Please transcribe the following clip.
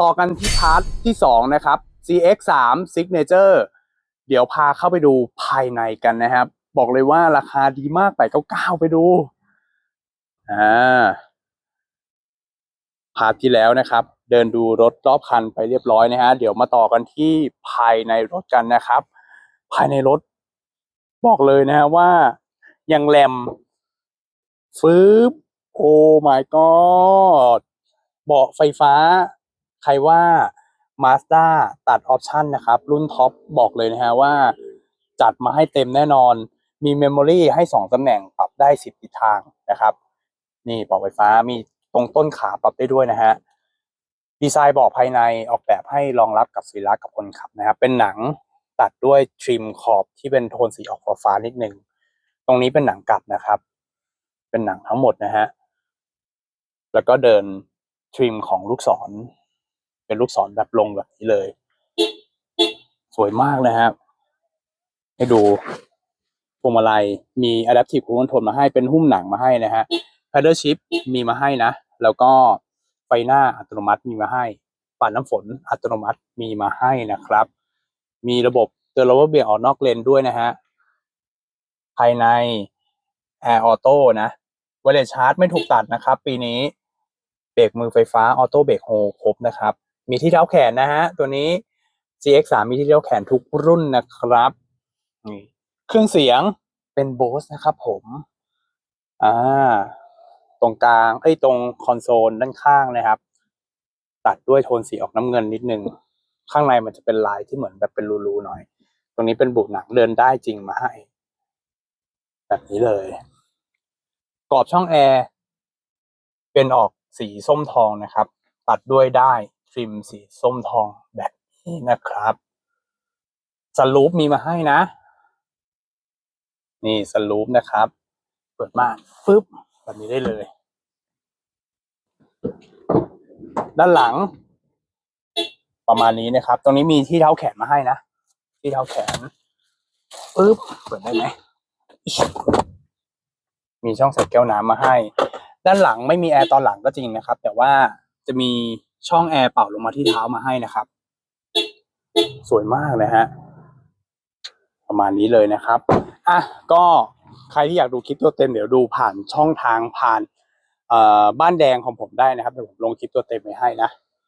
ต่อกันที่พาร์ทที่สองนะครับ CX3 Signature เดี๋ยวพาเข้าไปดูภายในกันนะครับ บอกเลยว่าราคาดีมากไปเก้าไปดูอ่าพาร์ทที่แล้วนะครับ เดินดูรถรอบคันไปเรียบร้อยนะฮะเดี๋ยวมาต่อกันที่ภายในรถกันนะครับ ภายในรถ บอกเลยนะฮะว่ายังแรมฟืบโอ้ my god เบาะไฟฟ้า ใครว่า Mazda ตัดออปชันนะครับ รุ่นท็อปบอกเลยนะฮะว่า จัดมาให้เต็มแน่นอน มีเมมโมรีให้สองตำแหน่งปรับได้สิบทิศทางนะครับ นี่เบาะไฟฟ้ามีตรงต้นขาปรับได้ด้วยนะฮะดีไซน์เบาะภายในออกแบบให้รองรับกับศีระกับคนขับนะครับ เป็นหนังตัดด้วยทริมขอบที่เป็นโทนสีออกฟ้านิดหนึ่งตรงนี้เป็นหนังกลับนะครับ เป็นหนังทั้งหมดนะฮะแล้วก็เดินทริมของลูกศร เป็นลูกศรแบบลงแบบนี้เลย สวยมากนะครับ ให้ดูพวงมาลัยมี Adaptive Cruise Control มาให้เป็นหุ้มหนังมาให้นะฮะ Paddle Shift มีมาให้นะ แล้วก็ไฟหน้าอัตโนมัติมีมาให้ปัดน้ำฝนอัตโนมัติมีมาให้นะครับ มีระบบเตือนราว่าเบี่ยงออกนอกเลนด้วยนะฮะ ภายใน Air Auto นะเวลชาร์จไม่ถูกตัดนะครับ ปีนี้เบรกมือไฟฟ้าออโต้เบรกโฮครบนะครับ มีที่เท้าแขนนะฮะ ตัวนี้ GX3 มีที่เท้าแขนทุกรุ่นนะครับนี่เครื่องเสียงเป็น Bose นะครับผมอ่าตรงกลางเอ้ยตรงคอนโซลด้านข้างนะครับ ตัดด้วยโทนสีออกน้ำเงินนิดนึง ข้างในมันจะเป็นลายที่เหมือนแบบเป็นรูๆหน่อย ตรงนี้เป็นบุหนังเดินได้จริงมาให้ แบบนี้เลย กรอบช่องแอร์เป็นออกสีส้มทองนะครับ ตัดด้วยได้ ทริมสีส้มทองแบบนี้นะครับสลูปมีมาให้นะ นี่สลูปนะครับ เปิดม่านฟึบแบบนี้ได้เลย ด้านหลัง ประมาณนี้นะครับ ตรงนี้มีที่เท้าแขนมาให้นะ ที่เท้าแขนปึ๊บเปิดได้ไหมมีช่องใส่แก้วน้ำมาให้ ด้านหลังไม่มีแอร์ตอนหลังก็จริงนะครับ แต่ว่าจะมี ช่องแอร์เป่าลงมาที่เท้ามาให้นะครับ สวยมากนะฮะประมาณนี้เลยนะครับอะก็ใครที่อยากดูคลิปตัวเต็มเดี๋ยวดูผ่านช่องทางผ่านบ้านแดงของผมได้นะครับเดี๋ยวผมลงคลิปตัวเต็มไปให้นะ